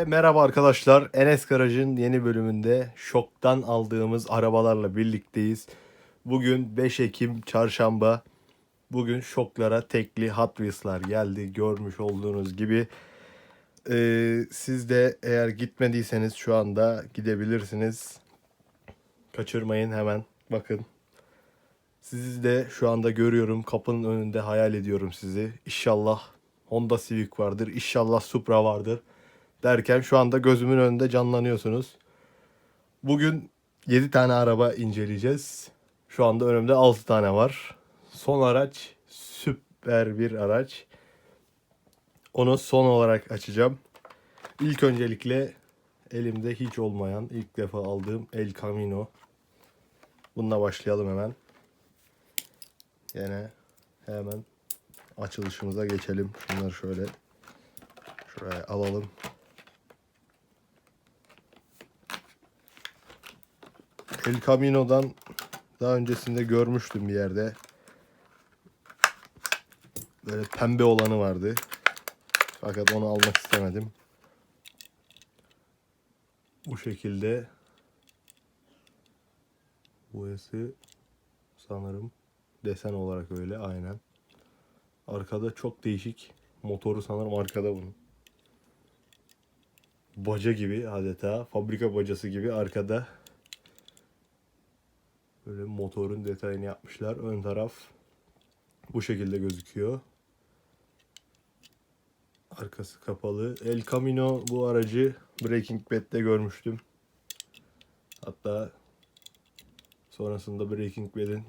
Herkese merhaba arkadaşlar. Enes Garaj'ın yeni bölümünde şoktan aldığımız arabalarla birlikteyiz. Bugün 5 Ekim çarşamba. Bugün şoklara tekli Hot Wheels'lar geldi. Görmüş olduğunuz gibi. Ee, siz de eğer gitmediyseniz şu anda gidebilirsiniz. Kaçırmayın hemen. Bakın. Sizi de şu anda görüyorum. Kapının önünde hayal ediyorum sizi. İnşallah Honda Civic vardır. İnşallah Supra vardır. Derken şu anda gözümün önünde canlanıyorsunuz. Bugün 7 tane araba inceleyeceğiz. Şu anda önümde 6 tane var. Son araç süper bir araç. Onu son olarak açacağım. İlk öncelikle elimde hiç olmayan ilk defa aldığım El Camino. Bununla başlayalım hemen. Yine hemen açılışımıza geçelim. Şunları şöyle şuraya alalım. El Camino'dan daha öncesinde görmüştüm bir yerde. Böyle pembe olanı vardı. Fakat onu almak istemedim. Bu şekilde boyası sanırım desen olarak öyle aynen. Arkada çok değişik. Motoru sanırım arkada bunun. Baca gibi adeta. Fabrika bacası gibi arkada. Böyle motorun detayını yapmışlar. Ön taraf bu şekilde gözüküyor. Arkası kapalı. El Camino bu aracı Breaking Bad'de görmüştüm. Hatta sonrasında Breaking Bad'in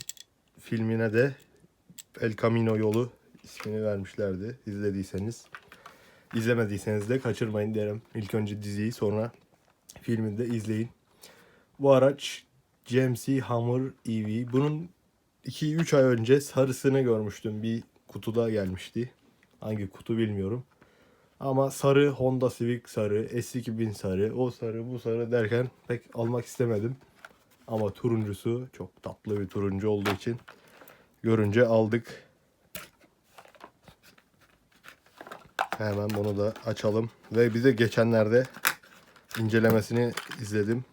filmine de El Camino yolu ismini vermişlerdi. İzlediyseniz. İzlemediyseniz de kaçırmayın derim. İlk önce diziyi sonra filmini de izleyin. Bu araç GMC Hummer EV. Bunun 2-3 ay önce sarısını görmüştüm. Bir kutuda gelmişti. Hangi kutu bilmiyorum. Ama sarı Honda Civic sarı, S2000 sarı, o sarı bu sarı derken pek almak istemedim. Ama turuncusu çok tatlı bir turuncu olduğu için görünce aldık. Hemen bunu da açalım. Ve bize geçenlerde incelemesini izledim.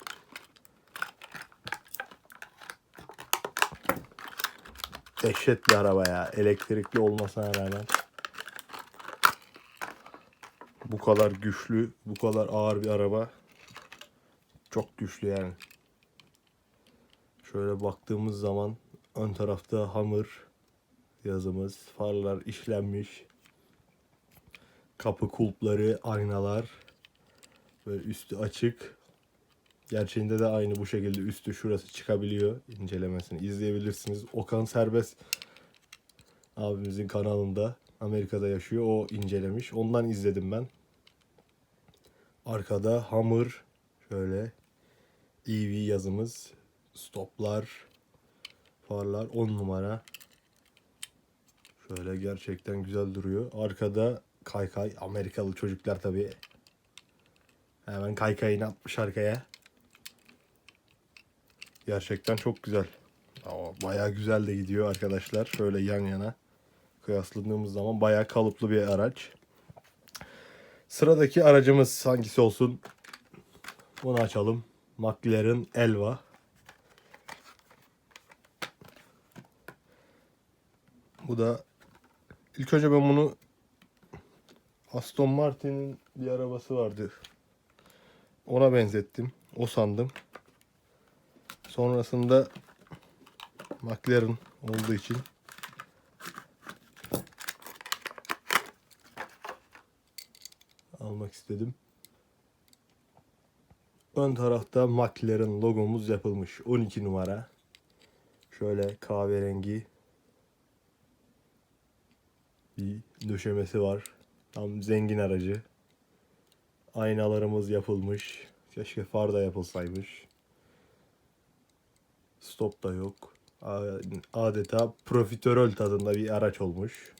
Dehşet bir araba ya. Elektrikli olmasına rağmen. Bu kadar güçlü, bu kadar ağır bir araba. Çok güçlü yani. Şöyle baktığımız zaman ön tarafta Hummer yazımız. Farlar işlenmiş. Kapı kulpları, aynalar. Böyle üstü açık. Gerçeğinde de aynı bu şekilde üstü şurası çıkabiliyor. İncelemesini izleyebilirsiniz. Okan Serbest abimizin kanalında Amerika'da yaşıyor. O incelemiş. Ondan izledim ben. Arkada Hammer şöyle EV yazımız, stoplar, farlar 10 numara. Şöyle gerçekten güzel duruyor. Arkada kaykay Amerikalı çocuklar tabii. Hemen kaykayını atmış arkaya. Gerçekten çok güzel. Ama bayağı güzel de gidiyor arkadaşlar. Şöyle yan yana kıyasladığımız zaman bayağı kalıplı bir araç. Sıradaki aracımız hangisi olsun? Bunu açalım. McLaren Elva. Bu da ilk önce ben bunu Aston Martin'in bir arabası vardı. Ona benzettim. O sandım. Sonrasında McLaren olduğu için almak istedim. Ön tarafta McLaren logomuz yapılmış. 12 numara. Şöyle kahverengi bir döşemesi var. Tam zengin aracı. Aynalarımız yapılmış. Keşke far da yapılsaymış. Stop da yok. Adeta profiterol tadında bir araç olmuş.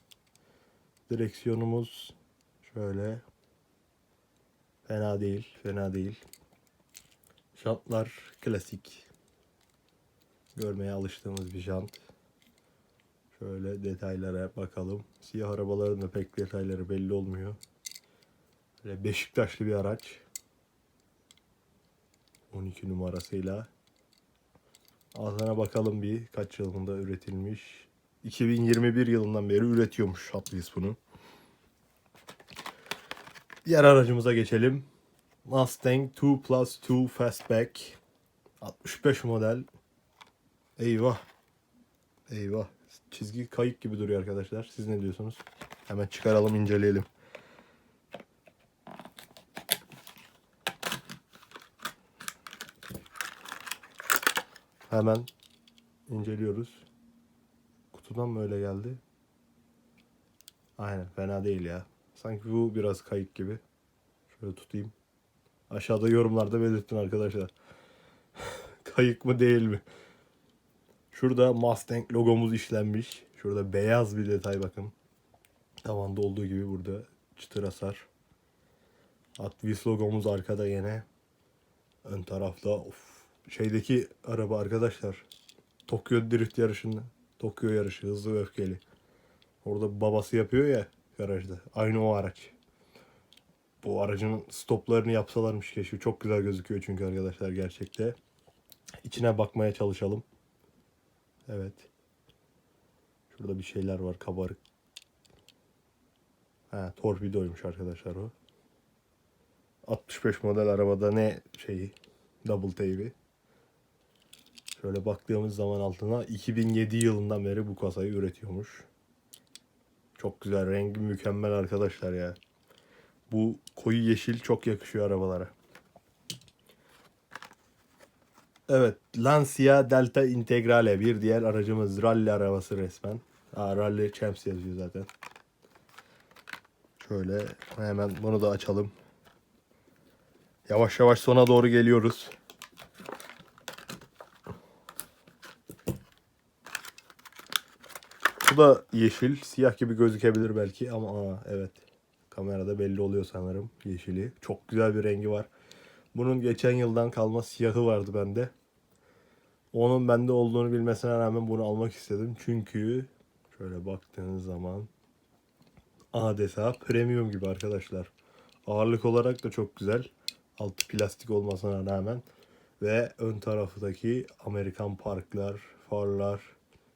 Direksiyonumuz şöyle. Fena değil, fena değil. Jantlar klasik. Görmeye alıştığımız bir jant. Şöyle detaylara bakalım. Siyah arabaların da pek detayları belli olmuyor. Böyle Beşiktaşlı bir araç. 12 numarasıyla. Ağzına bakalım bir kaç yılında üretilmiş. 2021 yılından beri üretiyormuş Hot Wheels bunu. Diğer aracımıza geçelim. Mustang 2 Plus 2 Fastback. 65 model. Eyvah. Eyvah. Çizgi kayık gibi duruyor arkadaşlar. Siz ne diyorsunuz? Hemen çıkaralım inceleyelim. Hemen inceliyoruz. Kutudan mı öyle geldi? Aynen fena değil ya. Sanki bu biraz kayık gibi. Şöyle tutayım. Aşağıda yorumlarda belirtin arkadaşlar. kayık mı değil mi? Şurada Mustang logomuz işlenmiş. Şurada beyaz bir detay bakın. Tavanda olduğu gibi burada çıtır hasar. Wheels logomuz arkada yine. Ön tarafta of. Şeydeki araba arkadaşlar. Tokyo Drift yarışında. Tokyo yarışı hızlı ve öfkeli. Orada babası yapıyor ya garajda. Aynı o araç. Bu aracın stoplarını yapsalarmış keşke. Çok güzel gözüküyor çünkü arkadaşlar gerçekte. İçine bakmaya çalışalım. Evet. Şurada bir şeyler var kabarık. Ha, torpidoymuş arkadaşlar o. 65 model arabada ne şeyi? Double tape'i. Şöyle baktığımız zaman altına 2007 yılından beri bu kasayı üretiyormuş. Çok güzel, rengi mükemmel arkadaşlar ya. Bu koyu yeşil çok yakışıyor arabalara. Evet, Lancia Delta Integrale bir diğer aracımız rally arabası resmen. Aa, rally Champs yazıyor zaten. Şöyle hemen bunu da açalım. Yavaş yavaş sona doğru geliyoruz. Da yeşil, siyah gibi gözükebilir belki ama aa, evet. Kamerada belli oluyor sanırım yeşili. Çok güzel bir rengi var. Bunun geçen yıldan kalma siyahı vardı bende. Onun bende olduğunu bilmesine rağmen bunu almak istedim. Çünkü şöyle baktığınız zaman adeta premium gibi arkadaşlar. Ağırlık olarak da çok güzel. Altı plastik olmasına rağmen. Ve ön taraftaki Amerikan parklar, farlar,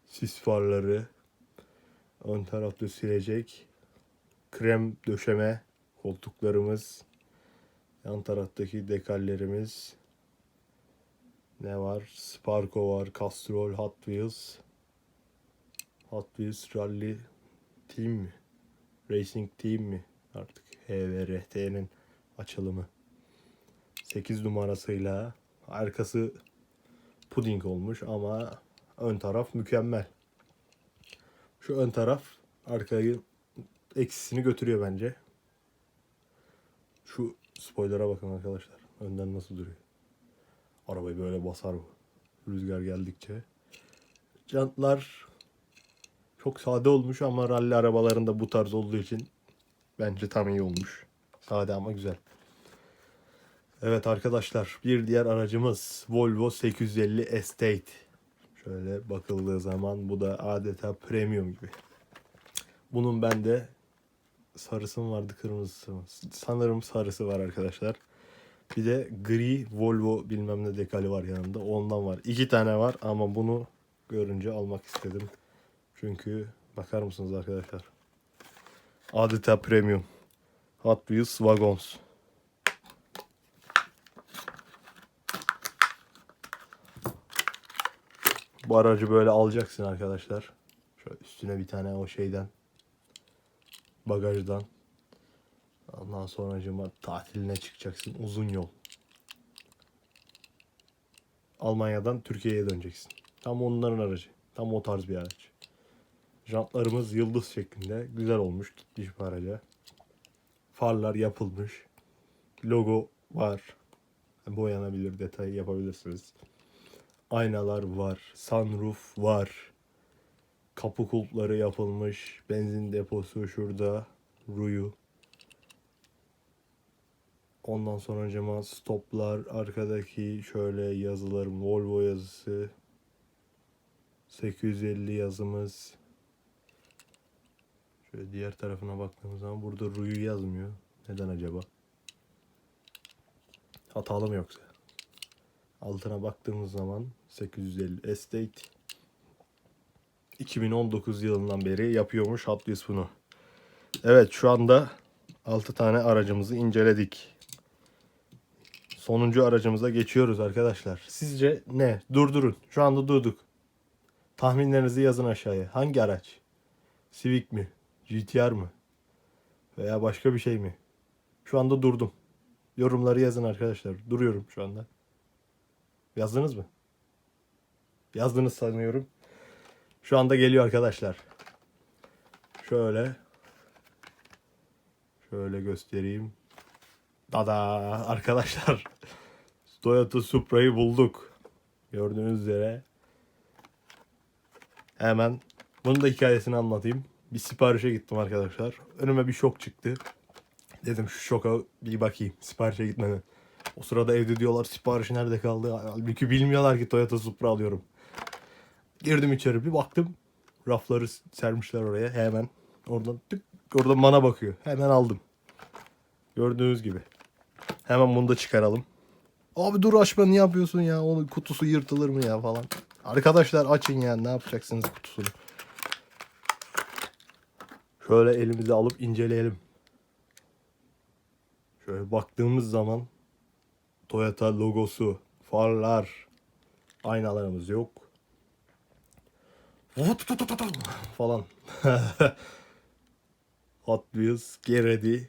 sis farları, ön tarafta silecek, krem döşeme koltuklarımız, yan taraftaki dekallerimiz, ne var? Sparko var, Castrol, Hot Wheels, Hot Wheels Rally Team mi? Racing Team mi? Artık HVRT'nin açılımı. 8 numarasıyla arkası puding olmuş ama ön taraf mükemmel. Şu ön taraf arkayı eksisini götürüyor bence. Şu spoiler'a bakın arkadaşlar. Önden nasıl duruyor. Arabayı böyle basar bu. Rüzgar geldikçe. Jantlar çok sade olmuş ama rally arabalarında bu tarz olduğu için bence tam iyi olmuş. Sade ama güzel. Evet arkadaşlar bir diğer aracımız Volvo 850 Estate. Şöyle bakıldığı zaman bu da adeta premium gibi. Bunun bende sarısı mı vardı kırmızısı mı? Sanırım sarısı var arkadaşlar. Bir de gri Volvo bilmem ne dekali var yanında. Ondan var. İki tane var ama bunu görünce almak istedim. Çünkü bakar mısınız arkadaşlar? Adeta premium. Hot Wheels Wagons. Bu aracı böyle alacaksın arkadaşlar. Şöyle üstüne bir tane o şeyden bagajdan. Ondan sonra tatiline çıkacaksın. Uzun yol. Almanya'dan Türkiye'ye döneceksin. Tam onların aracı. Tam o tarz bir araç. Jantlarımız yıldız şeklinde. Güzel olmuş. Gitmiş bir araca. Farlar yapılmış. Logo var. Boyanabilir detayı yapabilirsiniz. Aynalar var. Sunroof var. Kapı kulpları yapılmış. Benzin deposu şurada. Ruyu. Ondan sonra cama stoplar. Arkadaki şöyle yazılarım. Volvo yazısı. 850 yazımız. Şöyle diğer tarafına baktığımız zaman burada Ruyu yazmıyor. Neden acaba? Hatalı mı yoksa? Altına baktığımız zaman 850 Estate 2019 yılından beri yapıyormuş Hot Wheels bunu. Evet şu anda 6 tane aracımızı inceledik. Sonuncu aracımıza geçiyoruz arkadaşlar. Sizce ne? Durdurun. Şu anda durduk. Tahminlerinizi yazın aşağıya. Hangi araç? Civic mi? GTR mı? Veya başka bir şey mi? Şu anda durdum. Yorumları yazın arkadaşlar. Duruyorum şu anda. Yazdınız mı? Yazdınız sanıyorum. Şu anda geliyor arkadaşlar. Şöyle. Şöyle göstereyim. Dada arkadaşlar. Toyota Supra'yı bulduk. Gördüğünüz üzere. Hemen bunun da hikayesini anlatayım. Bir siparişe gittim arkadaşlar. Önüme bir şok çıktı. Dedim şu şoka bir bakayım siparişe gitmeden. O sırada evde diyorlar sipariş nerede kaldı? Halbuki bilmiyorlar ki Toyota Supra alıyorum. Girdim içeri bir baktım. Rafları sermişler oraya hemen. Oradan tık oradan bana bakıyor. Hemen aldım. Gördüğünüz gibi. Hemen bunu da çıkaralım. Abi dur açma niye yapıyorsun ya? Onun kutusu yırtılır mı ya falan. Arkadaşlar açın ya ne yapacaksınız kutusunu. Şöyle elimize alıp inceleyelim. Şöyle baktığımız zaman Toyota logosu, farlar, aynalarımız yok. Falan. Hot Wheels, get ready.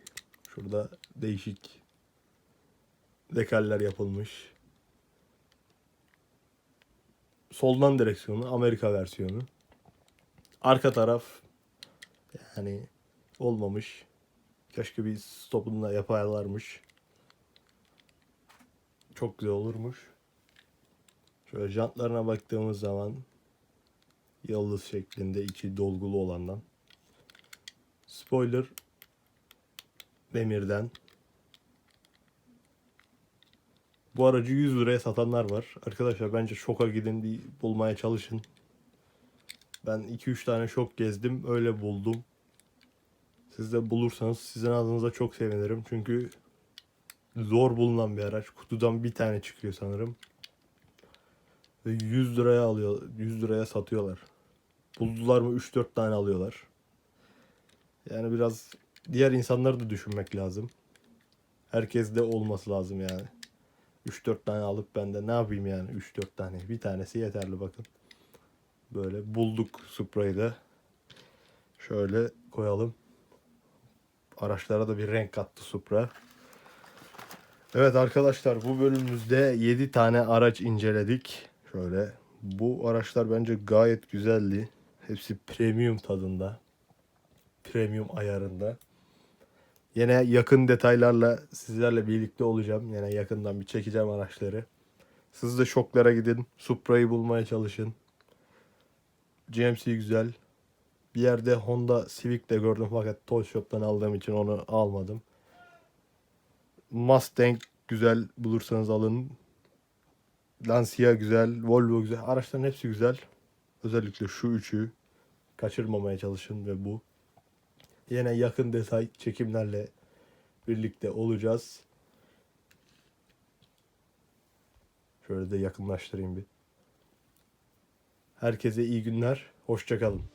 Şurada değişik dekaller yapılmış. Soldan direksiyonu, Amerika versiyonu. Arka taraf yani olmamış. Keşke bir stopunu da. Çok güzel olurmuş. Şöyle jantlarına baktığımız zaman yıldız şeklinde içi dolgulu olandan. Spoiler demirden. Bu aracı 100 liraya satanlar var. Arkadaşlar bence şoka gidin bir bulmaya çalışın. Ben 2-3 tane şok gezdim. Öyle buldum. Siz de bulursanız sizin adınıza çok sevinirim. Çünkü zor bulunan bir araç. Kutudan bir tane çıkıyor sanırım. Ve 100 liraya alıyor. 100 liraya satıyorlar. Buldular mı 3-4 tane alıyorlar. Yani biraz diğer insanları da düşünmek lazım. Herkes de olması lazım yani. 3-4 tane alıp ben de ne yapayım yani 3-4 tane. Bir tanesi yeterli bakın. Böyle bulduk Supra'yı da. Şöyle koyalım. Araçlara da bir renk kattı Supra. Evet arkadaşlar bu bölümümüzde 7 tane araç inceledik. Şöyle bu araçlar bence gayet güzeldi. Hepsi premium tadında. Premium ayarında. Yine yakın detaylarla sizlerle birlikte olacağım. Yine yakından bir çekeceğim araçları. Siz de şoklara gidin. Supra'yı bulmaya çalışın. GMC güzel. Bir yerde Honda Civic de gördüm fakat Toy Shop'tan aldığım için onu almadım. Mustang güzel bulursanız alın. Lancia güzel, Volvo güzel. Araçların hepsi güzel. Özellikle şu üçü kaçırmamaya çalışın ve bu. Yine yakın detay çekimlerle birlikte olacağız. Şöyle de yakınlaştırayım bir. Herkese iyi günler. Hoşçakalın.